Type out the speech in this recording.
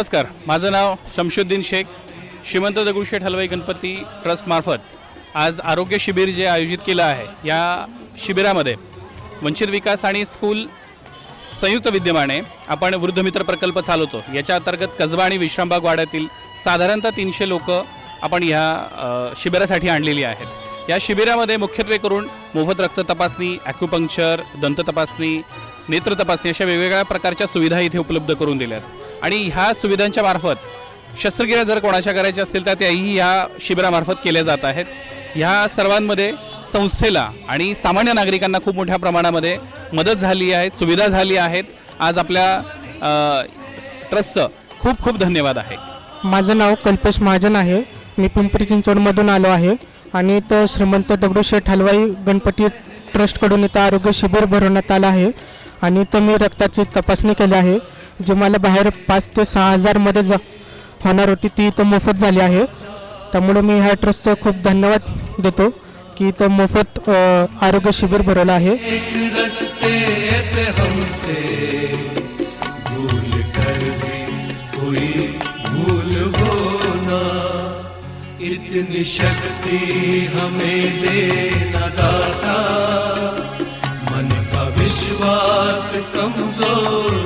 नमस्कार माझं नाव शमशुद्दीन शेख श्रीमंत दगडूशेठ हलवाई गणपती ट्रस्टमार्फत आज आरोग्य शिबिर जे आयोजित केलं आहे या शिबिरामध्ये वंचित विकास आणि स्कूल संयुक्त विद्यमाने आपण वृद्धमित्र प्रकल्प चालवतो. याच्या अंतर्गत कसबा आणि विश्रामबाग वाड्यातील साधारणतः तीनशे लोक आपण ह्या शिबिरासाठी आणलेली आहेत. या शिबिरामध्ये मुख्यत्वे करून मोफत रक्त तपासणी ॲक्युपंक्चर दंत तपासणी नेत्र तपासणी अशा वेगवेगळ्या प्रकारच्या सुविधा इथे उपलब्ध करून दिल्या आहेत आणि ह्या सुविधांच्या मार्फत शस्त्रक्रिया जर कोणाच्या करायच्या असतील तर त्याही ह्या शिबिरामार्फत केल्या जात आहेत. ह्या सर्वांमध्ये संस्थेला आणि सामान्य नागरिकांना खूप मोठ्या प्रमाणामध्ये मदत झाली आहे सुविधा झाली आहेत. आज आपल्या ट्रस्टचं खूप खूप धन्यवाद आहे. माझं नाव कल्पेश महाजन आहे. मी पिंपरी चिंचवडमधून आलो आहे. आणि इथं श्रीमंत दगडूशेठ हलवाई गणपती ट्रस्टकडून इथं आरोग्य शिबिर भरवण्यात आलं आहे. आणि इथं मी रक्ताची तपासणी केली आहे. जे मला बाहेर पाच ते सहा हजारमध्ये जा होणार होती ती इथं मोफत झाली आहे. त्यामुळे मी ह्या ट्रस्टचं खूप धन्यवाद देतो की इथं मोफत आरोग्य शिबिर भरवलं आहे. हो इतनी शक्ति हमें दाता। मन का विश्वास कमजोर